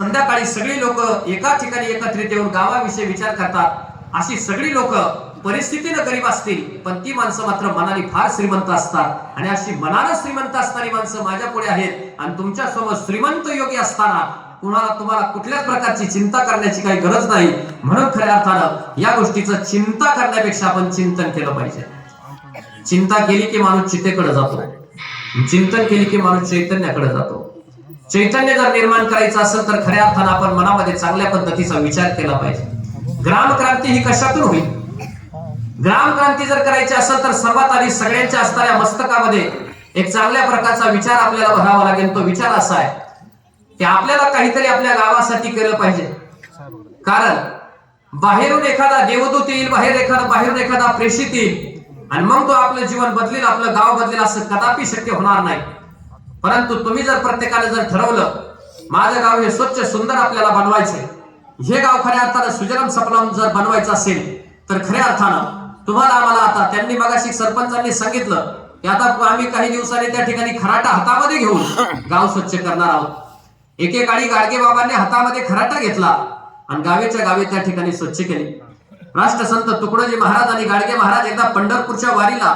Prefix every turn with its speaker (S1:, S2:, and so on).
S1: संध्याकाळी सगळी लोक एका ठिकाणी एकत्रित येऊन गावाविषयी विचार करतात. अशी सगळी लोक परिस्थितीनं गरीब असतील पण ती माणसं मात्र मनाने फार श्रीमंत असतात. आणि अशी मनानं श्रीमंत असणारी माणसं माझ्या पुढे आहेत आणि तुमच्यासमोर श्रीमंत योगी असताना कुणाला तुम्हाला कुठल्याच प्रकारची चिंता करण्याची काही गरज नाही. म्हणून खऱ्या अर्थानं या गोष्टीचं चिंता करण्यापेक्षा आपण चिंतन केलं पाहिजे. चिंता केली की माणूस चितेकडे जातो. चिंतन केली की माणूस चैतन्याकडे जातो. चैतन्य जर निर्माण करायचं असेल तर खऱ्या अर्थानं आपण मनामध्ये चांगल्या पद्धतीचा विचार केला पाहिजे. ग्रामक्रांती ही कशातून होईल? ग्रामक्रांती जर करायची असेल तर सर्वात आधी सगळ्यांच्या असणाऱ्या मस्तकामध्ये एक चांगल्या प्रकारचा विचार आपल्याला भरावा लागेल. तो विचार असा आहे की आपल्याला काहीतरी आपल्या गावासाठी केलं पाहिजे. कारण बाहेरून एखादा देवदूत येईल बाहेर एखादा बाहेरून एखादा प्रेषित येईल आणि मग तो आपलं जीवन बदलेल आपलं गाव बदलेल असं कदापि शक्य होणार नाही. परंतु तुम्ही जर प्रत्येकाने जर ठरवलं माझं गाव हे स्वच्छ सुंदर आपल्याला बनवायचे हे गाव खऱ्या अर्थानं सुजलम सपलम जर बनवायचं असेल तर खऱ्या अर्थानं तुम्हाला आम्हाला आता त्यांनी मगाशी सरपंचांनी सांगितलं की आता आम्ही काही दिवसांनी त्या ठिकाणी खराटा हातामध्ये घेऊन गाव स्वच्छ करणार आहोत. एकेकाळी गाडगे बाबांनी हातामध्ये खराटा घेतला आणि गावेच्या गावे त्या ठिकाणी स्वच्छ केले. राष्ट्रसंत तुकडोजी महाराज आणि गाडगे महाराज एकदा पंढरपूरच्या वारीला